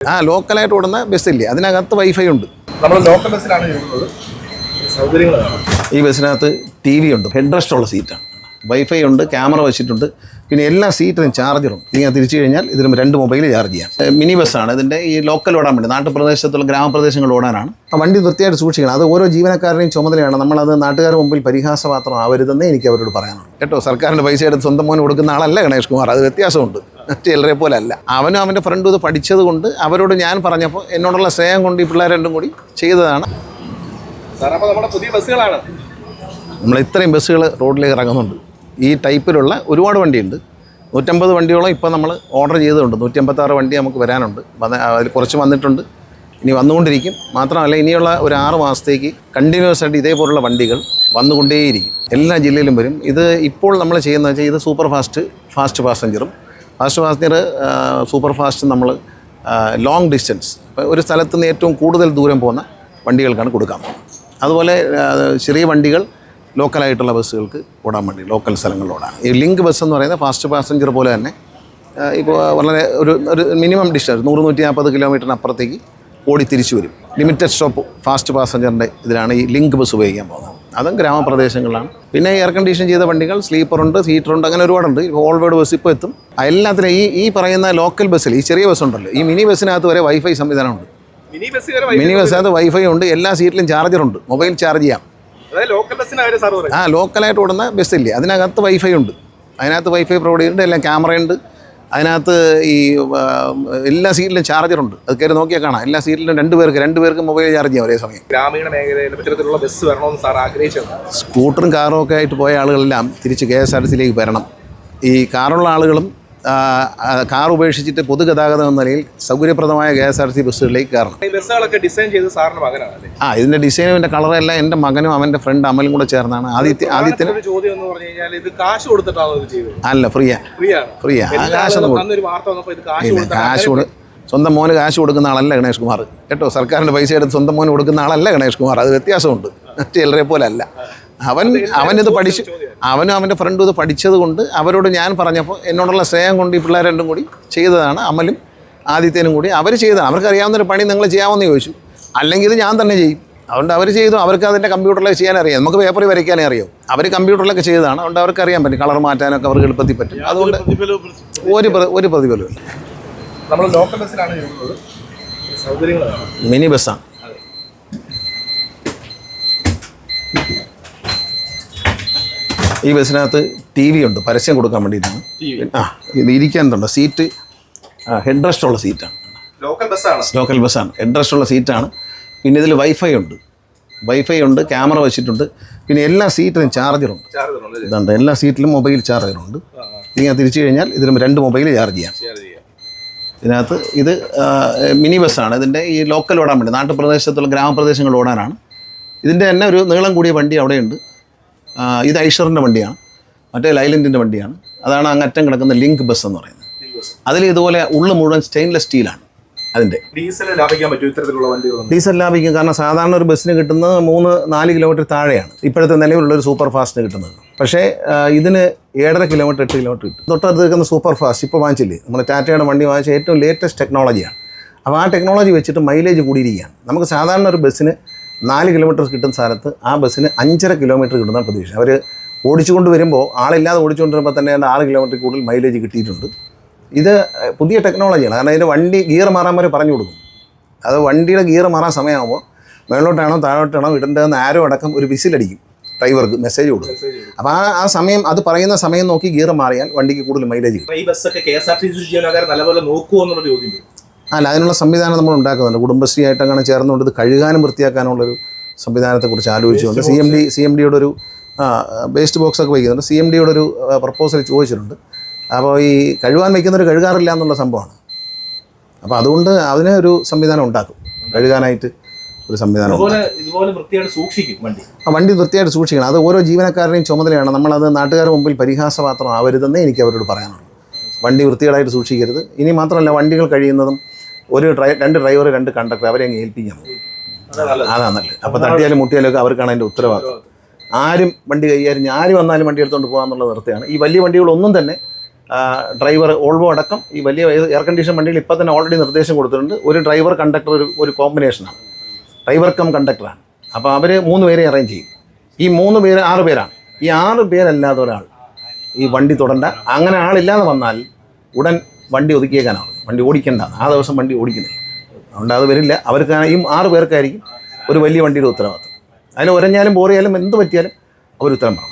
ആ ലോക്കലായിട്ട് ഓടുന്ന ബസ്സില്ലേ അതിനകത്ത് വൈഫൈ ഉണ്ട്. നമ്മൾ ലോക്കൽ ബസ്സിലാണ് ഈ ബസ്സിനകത്ത് ടി വി ഉണ്ട്. ഹെഡ് റെസ്റ്റ് ഉള്ള സീറ്റാണ് വൈഫൈ ഉണ്ട് ക്യാമറ വെച്ചിട്ടുണ്ട്. പിന്നെ എല്ലാ സീറ്റിനും ചാർജറും ഇതിങ്ങനെ തിരിച്ചു കഴിഞ്ഞാൽ ഇതിന് രണ്ട് മൊബൈൽ ചാർജ് ചെയ്യാം. മിനി ബസ്സാണ് ഇതിന്റെ ഈ ലോക്കൽ ഓടാൻ വേണ്ടി നാട്ടുപ്രദേശത്തുള്ള ഗ്രാമപ്രദേശങ്ങളിൽ ഓടാനാണ്. ആ വണ്ടി വൃത്തിയായിട്ട് സൂക്ഷിക്കണം. അത് ഓരോ ജീവനക്കാരുടെയും ചുമതലയാണ്. നമ്മളത് നാട്ടുകാർ മുമ്പിൽ പരിഹാസപാത്രം ആവരുതെന്നേ എനിക്ക് അവരോട് പറയാനുള്ളൂ. കേട്ടോ സർക്കാരിന്റെ പൈസ എടുത്ത് സ്വന്തം മോന് കൊടുക്കുന്ന ആളല്ല ഗണേഷ് കുമാർ. അത് വ്യത്യാസമുണ്ട്. ചിലരെ പോലെ അല്ല അവനും അവന്റെ ഫ്രണ്ടും ഇത് പഠിച്ചത് കൊണ്ട് അവരോട് ഞാൻ പറഞ്ഞപ്പോൾ എന്നോടുള്ള സ്നേഹം കൊണ്ട് ഈ പിള്ളേർ രണ്ടും കൂടി ചെയ്തതാണ്. സാർ അപ്പോൾ നമ്മുടെ പുതിയ ബസ്സുകളാണ്. നമ്മൾ ഇത്രയും ബസ്സുകൾ റോഡിലേക്ക് ഇറങ്ങുന്നുണ്ട്. ഈ ടൈപ്പിലുള്ള ഒരുപാട് വണ്ടിയുണ്ട്. നൂറ്റമ്പത് വണ്ടിയോളം ഇപ്പോൾ നമ്മൾ ഓർഡർ ചെയ്തിട്ടുണ്ട് നൂറ്റമ്പത്താറ് വണ്ടി നമുക്ക് വരാനുണ്ട്. അതിൽ കുറച്ച് വന്നിട്ടുണ്ട്. ഇനി വന്നുകൊണ്ടിരിക്കും. മാത്രമല്ല ഇനിയുള്ള ഒരു ആറ് മാസത്തേക്ക് കണ്ടിന്യൂസ് ആയിട്ട് ഇതേപോലുള്ള വണ്ടികൾ വന്നുകൊണ്ടേയിരിക്കും. എല്ലാ ജില്ലയിലും വരും. ഇത് ഇപ്പോൾ നമ്മൾ ചെയ്യുന്നത് വെച്ചാൽ ഇത് സൂപ്പർ ഫാസ്റ്റ് ഫാസ്റ്റ് പാസഞ്ചറും ഫാസ്റ്റ് പാസഞ്ചർ സൂപ്പർ ഫാസ്റ്റ് നമ്മൾ ലോങ് ഡിസ്റ്റൻസ് ഒരു സ്ഥലത്ത് നിന്ന് ഏറ്റവും കൂടുതൽ ദൂരം പോകുന്ന വണ്ടികൾക്കാണ് കൊടുക്കാൻ അതുപോലെ ചെറിയ വണ്ടികൾ ലോക്കലായിട്ടുള്ള ബസ്സുകൾക്ക് ഓടാൻ വേണ്ടി ലോക്കൽ സ്ഥലങ്ങളിൽ ഓടാൻ. ഈ ലിങ്ക് ബസ് എന്ന് പറയുന്നത് ഫാസ്റ്റ് പാസഞ്ചർ പോലെ തന്നെ ഇപ്പോൾ വളരെ ഒരു ഒരു മിനിമം ഡിസ്റ്റൻസ് നൂറ് നൂറ്റി നാൽപ്പത് കിലോമീറ്ററിന് അപ്പുറത്തേക്ക് ഓടി തിരിച്ചു വരും. ലിമിറ്റഡ് സ്റ്റോപ്പ് ഫാസ്റ്റ് പാസഞ്ചറിന്റെ ഇതിലാണ് ഈ ലിങ്ക് ബസ് ഉപയോഗിക്കാൻ പോകുന്നത്. അതും ഗ്രാമപ്രദേശങ്ങളിലാണ്. പിന്നെ എയർ കണ്ടീഷൻ ചെയ്ത വണ്ടികൾ സ്ലീപ്പറുണ്ട് സീറ്ററുണ്ട് അങ്ങനെ ഒരുപാടുണ്ട്. ഇപ്പോൾ ഓൾവേഡ് ബസ് ഇപ്പോൾ എത്തും. എല്ലാത്തിനും ഈ ഈ പറയുന്ന ലോക്കൽ ബസ്സിൽ ഈ ചെറിയ ബസ് ഉണ്ടല്ലോ ഈ മിനി ബസ്സിനകത്ത് വരെ വൈഫൈ സംവിധാനമുണ്ട്. മിനി ബസ്സിനകത്ത് വൈഫൈ ഉണ്ട് എല്ലാ സീറ്റിലും ചാർജറുണ്ട്. മൊബൈൽ ചാർജ് ചെയ്യാം. ആ ലോക്കലായിട്ട് ഓടുന്ന ബസ്സില്ലേ അതിനകത്ത് വൈഫൈ ഉണ്ട്. അതിനകത്ത് വൈഫൈ പ്രൊവൈഡ് ചെയ്യുന്നുണ്ട് എല്ലാം ക്യാമറയുണ്ട് അതിനകത്ത് ഈ എല്ലാ സീറ്റിലും ചാർജറുണ്ട് അത് കയറി നോക്കിയാൽ കാണാം. എല്ലാ സീറ്റിലും രണ്ട് പേർക്ക് രണ്ട് പേർക്ക് മൊബൈൽ ചാർജ് ചെയ്യാം ഒരേ സമയം. ഗ്രാമീണ മേഖലയിൽ ഇത്തരത്തിലുള്ള ബസ് വരണമെന്ന് സാർ ആഗ്രഹിച്ചത് സ്കൂട്ടറും കാറും ഒക്കെ ആയിട്ട് പോയ ആളുകളെല്ലാം തിരിച്ച് കെ എസ് ആർ ടി സിയിലേക്ക് വരണം. ഈ കാറുള്ള ആളുകളും കാർ ഉപേക്ഷിച്ചിട്ട് പൊതുഗതാഗതം എന്ന നിലയിൽ സൗകര്യപ്രദമായ K S R T C ബസ്സുകളിലേക്ക് കയറണം. ഈ ബസ്സുകളൊക്കെ ഡിസൈൻ ചെയ്ത് സാറിന്റെ മകനാണ് ആ ഇതിന്റെ ഡിസൈനും ഇതിന്റെ കളറെല്ലാം എന്റെ മകനും അവന്റെ ഫ്രണ്ട് അമലും കൂടെ ചേർന്നാണ്. ആദ്യത്തെ ആദ്യത്തിന് ചോദ്യം എന്ന് പറഞ്ഞു കഴിഞ്ഞാൽ ഇത് കാശ് കൊടുത്തിട്ടാണോ ഇത് ചെയ്തത്? അല്ല ഫ്രീയാ. ഫ്രീ ഫ്രീയാ. കാശ് കാശ് കൊടു സ്വന്തം മോന് കാശ് കൊടുക്കുന്ന ആളല്ല ഗണേഷ് കുമാർ. കേട്ടോ സർക്കാരിന്റെ പൈസ എടുത്ത് സ്വന്തം മോന് കൊടുക്കുന്ന ആളല്ല ഗണേഷ് കുമാർ. അത് വ്യത്യാസമുണ്ട്. മറ്റു ചിലരെ പോലെ അല്ല അവൻ അവനിത് പഠിച്ചു അവനും അവന്റെ ഫ്രണ്ടും ഇത് പഠിച്ചത് കൊണ്ട് അവരോട് ഞാൻ പറഞ്ഞപ്പോൾ എന്നോടുള്ള സ്നേഹം കൊണ്ട് ഈ പിള്ളേർ രണ്ടും കൂടി ചെയ്തതാണ്. അമലും ആദിത്യനും കൂടി അവർ ചെയ്തതാണ്. അവർക്ക് അറിയാവുന്നൊരു പണി നിങ്ങൾ ചെയ്യാമെന്ന് ചോദിച്ചു. അല്ലെങ്കിൽ ഇത് ഞാൻ തന്നെ ചെയ്യും. അതുകൊണ്ട് അവർ ചെയ്തു. അവർക്ക് അതിന്റെ കമ്പ്യൂട്ടറിൽ ചെയ്യാൻ അറിയാം. നമുക്ക് പേപ്പറിൽ വരയ്ക്കാനേ അറിയാം അവർ കമ്പ്യൂട്ടറിലൊക്കെ ചെയ്തതാണ്. അതുകൊണ്ട് അവർക്ക് അറിയാൻ പറ്റും. കളർ മാറ്റാനൊക്കെ അവർക്ക് എളുപ്പത്തിൽ പറ്റും. അതുകൊണ്ട് ഒരു ഒരു പ്രതിഫലവും നമ്മൾ ലോക്കൽ സൗകര്യങ്ങളാണ് മിനി ബസ്സാണ്. ഈ ബസ്സിനകത്ത് ടി വി ഉണ്ട്. പരസ്യം കൊടുക്കാൻ വേണ്ടിയിട്ടാണ്. ആ ഇത് ഇരിക്കാനുണ്ട് സീറ്റ് ഹെഡ് റെസ്റ്റ് ഉള്ള സീറ്റാണ്. ലോക്കൽ ബസ്സാണ്. ലോക്കൽ ബസ്സാണ്. ഹെഡ് റെസ്റ്റ് ഉള്ള സീറ്റാണ്. പിന്നെ ഇതിൽ വൈഫൈ ഉണ്ട്. വൈഫൈ ഉണ്ട് ക്യാമറ വെച്ചിട്ടുണ്ട്. പിന്നെ എല്ലാ സീറ്റിലും ചാർജറുണ്ട്. ഇതുണ്ട്. എല്ലാ സീറ്റിലും മൊബൈൽ ചാർജറുണ്ട്. ഇങ്ങനെ തിരിച്ചു കഴിഞ്ഞാൽ ഇതിലും രണ്ട് മൊബൈൽ ചാർജ് ചെയ്യാം. ചാർജ് ചെയ്യാം. ഇതിനകത്ത് ഇത് മിനി ബസ്സാണ്. ഇതിന്റെ ഈ ലോക്കൽ ഓടാൻ വേണ്ടി നാട്ടുപ്രദേശത്തുള്ള ഗ്രാമപ്രദേശങ്ങളിൽ ഓടാനാണ്. ഇതിന്റെ തന്നെ ഒരു നീളം കൂടിയ വണ്ടി അവിടെയുണ്ട്. ഇത് ഐഷറിന്റെ വണ്ടിയാണ്. മറ്റേ ലൈലൻഡിന്റെ വണ്ടിയാണ്. അതാണ് അങ്ങറ്റം കിടക്കുന്ന ലിങ്ക് ബസ് എന്ന് പറയുന്നത്. അതിൽ ഇതുപോലെ ഉള്ളു മുഴുവൻ സ്റ്റെയിൻലെസ് സ്റ്റീലാണ് അതിന്റെ ഡീസൽ ലാഭിക്കാൻ പറ്റും ഇത്തരത്തിലുള്ള വണ്ടികൾ ഡീസൽ ലാഭിക്കും. കാരണം സാധാരണ ഒരു ബസ്സിന് കിട്ടുന്നത് മൂന്ന് നാല് കിലോമീറ്റർ താഴെയാണ്. ഇപ്പോഴത്തെ നിലവിലുള്ള ഒരു സൂപ്പർ ഫാസ്റ്റിന് കിട്ടുന്നത്. പക്ഷേ ഇതിന് ഏഴര കിലോമീറ്റർ എട്ട് കിലോമീറ്റർ കിട്ടും. തൊട്ടടുത്ത് നിൽക്കുന്ന സൂപ്പർ ഫാസ്റ്റ് ഇപ്പോൾ വാങ്ങിച്ചില്ലേ? നമ്മുടെ ടാറ്റയുടെ വണ്ടി വാങ്ങിച്ച ഏറ്റവും ലേറ്റസ്റ്റ് ടെക്നോളജിയാണ് അപ്പോൾ ആ ടെക്നോളജി വെച്ചിട്ട് മൈലേജ് കൂടിയിരിക്കുകയാണ്. നമുക്ക് സാധാരണ ഒരു ബസ്സിന് നാല് കിലോമീറ്റർ കിട്ടുന്ന സ്ഥലത്ത് ആ ബസ്സിന് അഞ്ചര കിലോമീറ്റർ കിട്ടുന്ന പ്രതീക്ഷ. അവർ ഓടിച്ചുകൊണ്ട് വരുമ്പോൾ ആളില്ലാതെ ഓടിച്ചുകൊണ്ട് വരുമ്പോൾ തന്നെ ആറ് കിലോമീറ്റർ കൂടുതൽ മൈലേജ് കിട്ടിയിട്ടുണ്ട്. ഇത് പുതിയ ടെക്നോളജിയാണ് കാരണം അതിന്റെ വണ്ടി ഗിയർ മാറാൻ വരെ പറഞ്ഞു കൊടുക്കും. അത് വണ്ടിയുടെ ഗിയർ മാറാൻ സമയമാകുമ്പോൾ മേളോട്ടാണോ താഴോട്ടാണോ ഇടേണ്ടതെന്ന് ആരോ അടക്കം ഒരു വിസിലടിക്കും ഡ്രൈവർക്ക് മെസ്സേജ് കൊടുക്കും. അപ്പോൾ ആ ആ സമയം അത് പറയുന്ന സമയം നോക്കി ഗിയർ മാറിയാൽ വണ്ടിക്ക് കൂടുതൽ മൈലേജ് കിട്ടും. ഈ ബസ്സൊക്കെ K S R T C ജീവനക്കാരെ നല്ലപോലെ നോക്കുമോ എന്നുള്ള ചോദ്യം. അല്ല അതിനുള്ള സംവിധാനം നമ്മൾ ഉണ്ടാക്കുന്നുണ്ട്. കുടുംബശ്രീ ആയിട്ട് അങ്ങനെ ചേർന്നുകൊണ്ട് ഇത് കഴുകാനും വൃത്തിയാക്കാനുള്ളൊരു സംവിധാനത്തെക്കുറിച്ച് ആലോചിച്ചുകൊണ്ട് C M D C M ഡിയുടെ ഒരു വേസ്റ്റ് ബോക്സ് ഒക്കെ വയ്ക്കുന്നുണ്ട്. സി എം ഡിയുടെ ഒരു പ്രപ്പോസൽ ചോദിച്ചിട്ടുണ്ട്. അപ്പോൾ ഈ കഴുകാൻ വയ്ക്കുന്നവർ കഴുകാറില്ല എന്നുള്ള സംഭവമാണ്. അപ്പോൾ അതുകൊണ്ട് അതിന് ഒരു സംവിധാനം ഉണ്ടാക്കും. കഴുകാനായിട്ട് ഒരു സംവിധാനം ആ വണ്ടി വൃത്തിയായിട്ട് സൂക്ഷിക്കണം. അത് ഓരോ ജീവനക്കാരുടെയും ചുമതലയാണ്. നമ്മളത് നാട്ടുകാരുടെ മുമ്പിൽ പരിഹാസപാത്രം ആവരുതെന്നേ എനിക്ക് അവരോട് പറയാനുള്ളൂ. വണ്ടി വൃത്തികേടായിട്ട് സൂക്ഷിക്കരുത്. ഇനി മാത്രമല്ല വണ്ടികൾ കഴിയുന്നതും ഒരു ഡ്രൈ രണ്ട് ഡ്രൈവർ രണ്ട് കണ്ടക്ടർ അവരെ അങ്ങ് ഏൽപ്പിക്കണം അതാ നല്ലത്. അപ്പോൾ തട്ടിയാലും മുട്ടിയാലും ഒക്കെ അവർക്കാണ് അതിന്റെ ഉത്തരവാദിത്വം. ആരും വണ്ടി കൈകാര്യം ആര് വന്നാലും വണ്ടി എടുത്തുകൊണ്ട് പോകാമെന്നുള്ള നിർത്തിയാണ്. ഈ വലിയ വണ്ടികളൊന്നും തന്നെ ഡ്രൈവർ ഓൾവോ അടക്കം ഈ വലിയ എയർ കണ്ടീഷൻ വണ്ടികൾ ഇപ്പം തന്നെ ഓൾറെഡി നിർദ്ദേശം കൊടുത്തിട്ടുണ്ട്. ഒരു ഡ്രൈവർ കണ്ടക്ടർ ഒരു ഒരു കോമ്പിനേഷനാണ് ഡ്രൈവർ കം കണ്ടക്ടറാണ് അപ്പോൾ അവർ മൂന്ന് പേരെ അറേഞ്ച് ചെയ്യും. ഈ മൂന്ന് പേര് ആറ് പേരാണ്. ഈ ആറ് പേരല്ലാതെ ഒരാൾ ഈ വണ്ടി തുടണ്ട. അങ്ങനെ ആളില്ലാതെ വന്നാൽ ഉടൻ വണ്ടി ഒതുക്കിയേക്കാനാണ് വണ്ടി ഓടിക്കണ്ട. ആ ദിവസം വണ്ടി ഓടിക്കുന്നില്ല. അതുകൊണ്ട് അത് വരില്ല. അവർക്കാണെങ്കിലും ആറ് പേർക്കായിരിക്കും ഒരു വലിയ വണ്ടിയുടെ ഉത്തരവാദിത്വം. അതിന് ഒരഞ്ഞാലും പോറിയാലും എന്ത് പറ്റിയാലും അവർ ഉത്തരം പറയണം